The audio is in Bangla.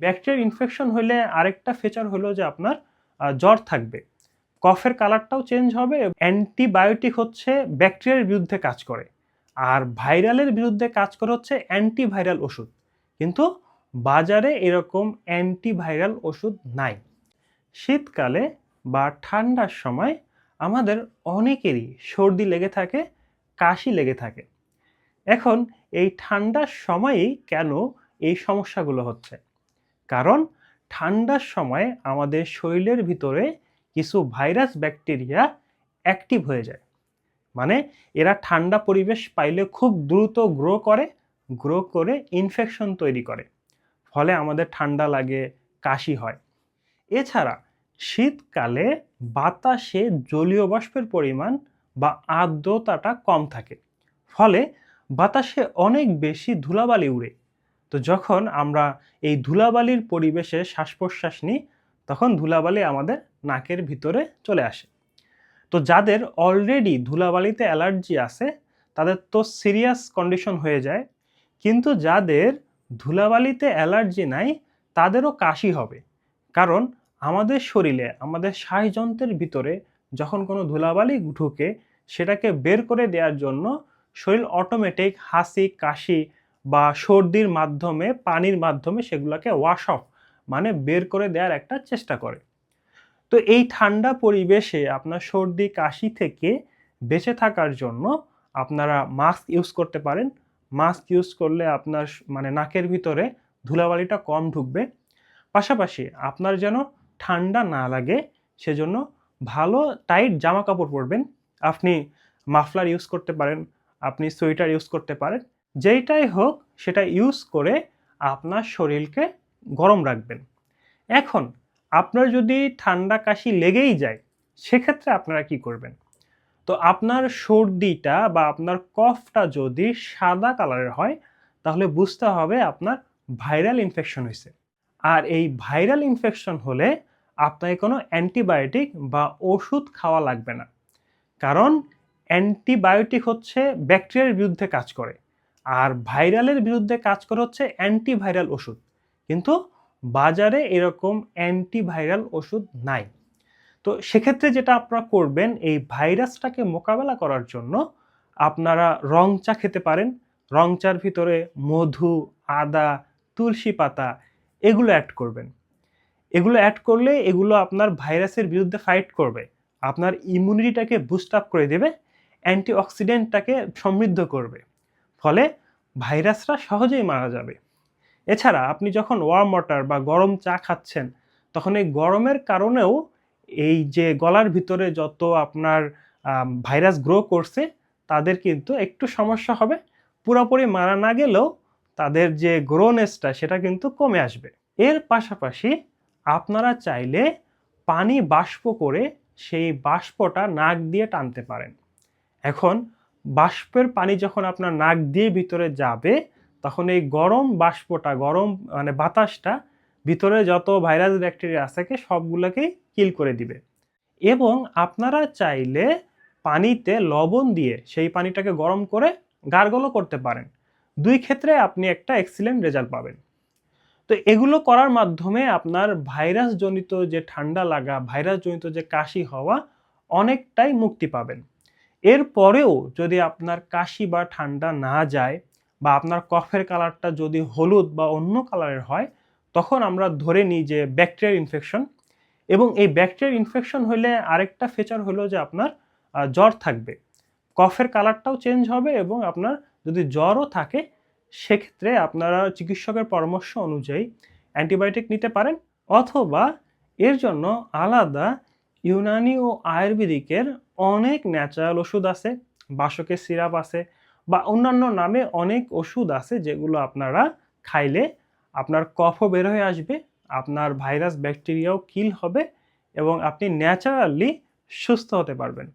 ব্যাকটেরিয়াল ইনফেকশন হলে আরেকটা ফিচার হলো যে আপনার জ্বর থাকবে। কফের কালারটাও চেঞ্জ হবে অ্যান্টিবায়োটিক হচ্ছে ব্যাকটেরিয়ার বিরুদ্ধে কাজ করে। আর ভাইরালের বিরুদ্ধে কাজ করে হচ্ছে অ্যান্টিভাইরাল ওষুধ। কিন্তু বাজারে এরকম অ্যান্টিভাইরাল ওষুধ নাই। শীতকালে বা ঠান্ডার সময় আমাদের অনেকেরই সর্দি লেগে থাকে, কাশি লেগে থাকে। এখন এই ঠান্ডার সময়েই কেন এই সমস্যাগুলো হচ্ছে? কারণ ঠান্ডার সময় আমাদের শরীরের ভিতরে কিছু ভাইরাস ব্যাকটেরিয়া অ্যাক্টিভ হয়ে যায়। মানে এরা ঠান্ডা পরিবেশ পাইলে খুব দ্রুত গ্রো করে গ্রো করে ইনফেকশন তৈরি করে। ফলে আমাদের ঠান্ডা লাগে, কাশি হয়। এছাড়া শীতকালে বাতাসে জলীয় বাষ্পের পরিমাণ বা আর্দ্রতাটা কম থাকে। ফলে বাতাসে অনেক বেশি ধুলাবালি উড়ে। তো যখন আমরা এই ধুলাবালির পরিবেশে শ্বাস প্রশ্বাস নিই, তখন ধুলাবালি আমাদের নাকের ভিতরে চলে আসে। তো যাদের অলরেডি ধুলাবালিতে অ্যালার্জি আছে, তাদের তো সিরিয়াস কন্ডিশন হয়ে যায়। কিন্তু যাদের ধুলাবালিতে অ্যালার্জি নাই, তাদেরও কাশি হবে। কারণ আমাদের শরীরে, আমাদের শ্বাসযন্ত্রের ভিতরে যখন কোনো ধুলাবালি ঢুকে, সেটাকে বের করে দেওয়ার জন্য শরীর অটোমেটিক হাসি, কাশি বা সর্দির মাধ্যমে, পানির মাধ্যমে সেগুলোকে ওয়াশ অফ মানে বের করে দেওয়ার একটা চেষ্টা করে। তো এই ঠান্ডা পরিবেশে আপনার সর্দি, কাশি থেকে বেঁচে থাকার জন্য আপনারা মাস্ক ইউজ করতে পারেন। মাস্ক ইউজ করলে আপনার মানে নাকের ভিতরে ধুলাবালিটা কম ঢুকবে। পাশাপাশি আপনার যেন ঠান্ডা না লাগে, সেজন্য ভালো টাইট জামা কাপড় পরবেন। আপনি মাফলার ইউজ করতে পারেন, আপনি সোয়েটার ইউজ করতে পারেন। যেইটাই হোক, সেটা ইউজ করে আপনার শরীরকে গরম রাখবেন। এখন, আপনার যদি ঠান্ডা কাশি লেগেই যায়, সেক্ষেত্রে আপনারা কি করবেন? তো আপনার সর্দিটা বা আপনার কফটা যদি সাদা কালারের হয়, তাহলে বুঝতে হবে আপনার ভাইরাল ইনফেকশন হয়েছে আর এই ভাইরাল ইনফেকশন হলে আপনাকে কোনো অ্যান্টিবায়োটিক বা ওষুধ খাওয়া লাগবে না। কারণ, অ্যান্টিবায়োটিক হচ্ছে ব্যাকটেরিয়ার বিরুদ্ধে কাজ করে। আর ভাইরালের বিরুদ্ধে কাজ করে হচ্ছে অ্যান্টিভাইরাল ওষুধ। কিন্তু বাজারে এরকম অ্যান্টিভাইরাল ওষুধ নাই। তো সেক্ষেত্রে যেটা আপনারা করবেন, এই ভাইরাসটাকে মোকাবেলা করার জন্য আপনারা রং চা খেতে পারেন। রং চার ভিতরে মধু, আদা, তুলসী পাতা এগুলো অ্যাড করবেন। এগুলো অ্যাড করলে এগুলো আপনার ভাইরাসের বিরুদ্ধে ফাইট করবে। আপনার ইমিউনিটিটাকে বুস্ট আপ করে দেবে অ্যান্টিঅক্সিডেন্টটাকে সমৃদ্ধ করবে। ফলে ভাইরাসরা সহজেই মারা যাবে। এছাড়া আপনি যখন ওয়ার্ম ওয়াটার বা গরম চা খাচ্ছেন, তখন এই গরমের কারণেও এই যে গলার ভিতরে যত আপনার ভাইরাস গ্রো করছে, তাদের কিন্তু একটু সমস্যা হবে। পুরোপুরি মারা না গেলেও তাদের যে গ্রোনেসটা সেটা কিন্তু কমে আসবে। এর পাশাপাশি আপনারা চাইলে পানি বাষ্প করে সেই বাষ্পটা নাক দিয়ে টানতে পারেন। এখন বাষ্পের পানি যখন আপনার নাক দিয়ে ভিতরে যাবে, তখন এই গরম বাষ্পটা, গরম মানে বাতাসটা ভিতরে যত ভাইরাস, ব্যাকটেরিয়া আছে সবগুলোকেই কিল করে দিবে। এবং আপনারা চাইলে পানিতে লবণ দিয়ে সেই পানিটাকে গরম করে গার্গলও করতে পারেন। দুই ক্ষেত্রে আপনি একটা এক্সিলেন্ট রেজাল্ট পাবেন। তো এগুলো করার মাধ্যমে আপনার ভাইরাস জনিত যে ঠান্ডা লাগা ভাইরাস জনিত যে কাশি হওয়া, অনেকটাই মুক্তি পাবেন। এরপরেও যদি আপনার কাশি বা ঠান্ডা না যায় বা আপনার কফের কালারটা যদি হলুদ বা অন্য কালারের হয়, তখন আমরা ধরে নিই যে ব্যাকটেরিয়াল ইনফেকশন। এবং এই ব্যাকটেরিয়াল ইনফেকশন হলে আরেকটা ফিচার হলো যে আপনার জ্বর থাকবে। কফের কালারটাও চেঞ্জ হবে এবং আপনার যদি জ্বরও থাকে, সেক্ষেত্রে আপনারা চিকিৎসকের পরামর্শ অনুযায়ী অ্যান্টিবায়োটিক নিতে পারেন অথবা এর জন্য আলাদা ইউনানি ও আয়ুর্বেদিকের অনেক ন্যাচারাল ওষুধ আছে বাসকের সিরাপ আছে বা অন্যান্য নামে অনেক ওষুধ আছে যেগুলো আপনারা খাইলে আপনার কফও বের হয়ে আসবে, আপনার ভাইরাস ব্যাকটেরিয়াও কিল হবে এবং আপনি ন্যাচারালি সুস্থ হতে পারবেন।